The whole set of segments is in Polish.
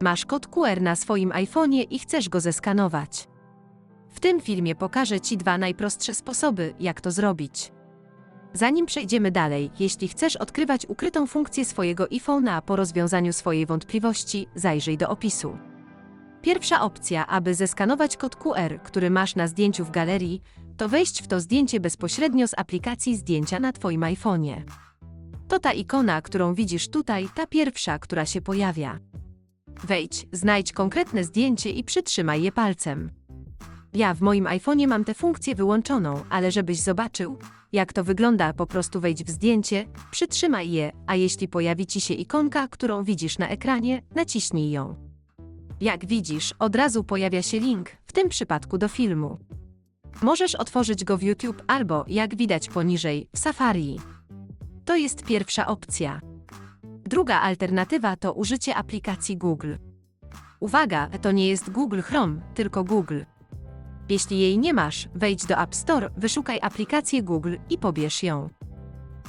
Masz kod QR na swoim iPhone'ie i chcesz go zeskanować. W tym filmie pokażę Ci dwa najprostsze sposoby, jak to zrobić. Zanim przejdziemy dalej, jeśli chcesz odkrywać ukrytą funkcję swojego iPhone'a po rozwiązaniu swojej wątpliwości, zajrzyj do opisu. Pierwsza opcja, aby zeskanować kod QR, który masz na zdjęciu w galerii, to wejść w to zdjęcie bezpośrednio z aplikacji zdjęcia na Twoim iPhone'ie. To ta ikona, którą widzisz tutaj, ta pierwsza, która się pojawia. Wejdź, znajdź konkretne zdjęcie i przytrzymaj je palcem. Ja w moim iPhone'ie mam tę funkcję wyłączoną, ale żebyś zobaczył, jak to wygląda, po prostu wejdź w zdjęcie, przytrzymaj je, a jeśli pojawi ci się ikonka, którą widzisz na ekranie, naciśnij ją. Jak widzisz, od razu pojawia się link, w tym przypadku do filmu. Możesz otworzyć go w YouTube albo, jak widać poniżej, w Safari. To jest pierwsza opcja. Druga alternatywa to użycie aplikacji Google. Uwaga, to nie jest Google Chrome, tylko Google. Jeśli jej nie masz, wejdź do App Store, wyszukaj aplikację Google i pobierz ją.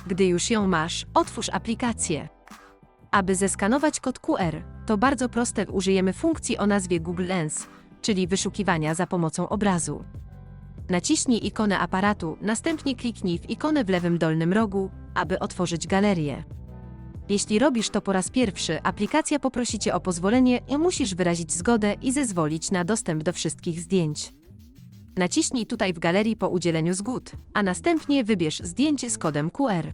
Gdy już ją masz, otwórz aplikację. Aby zeskanować kod QR, to bardzo proste użyjemy funkcji o nazwie Google Lens, czyli wyszukiwania za pomocą obrazu. Naciśnij ikonę aparatu, następnie kliknij w ikonę w lewym dolnym rogu, aby otworzyć galerię. Jeśli robisz to po raz pierwszy, aplikacja poprosi Cię o pozwolenie i musisz wyrazić zgodę i zezwolić na dostęp do wszystkich zdjęć. Naciśnij tutaj w galerii po udzieleniu zgód, a następnie wybierz zdjęcie z kodem QR.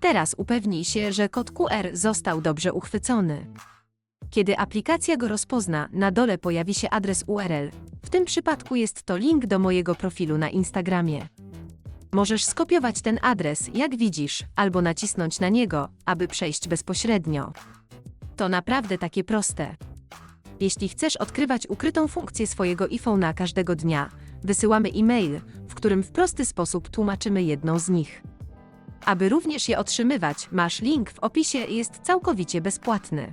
Teraz upewnij się, że kod QR został dobrze uchwycony. Kiedy aplikacja go rozpozna, na dole pojawi się adres URL. W tym przypadku jest to link do mojego profilu na Instagramie. Możesz skopiować ten adres, jak widzisz, albo nacisnąć na niego, aby przejść bezpośrednio. To naprawdę takie proste. Jeśli chcesz odkrywać ukrytą funkcję swojego iPhone'a każdego dnia, wysyłamy e-mail, w którym w prosty sposób tłumaczymy jedną z nich. Aby również je otrzymywać, masz link w opisie, jest całkowicie bezpłatny.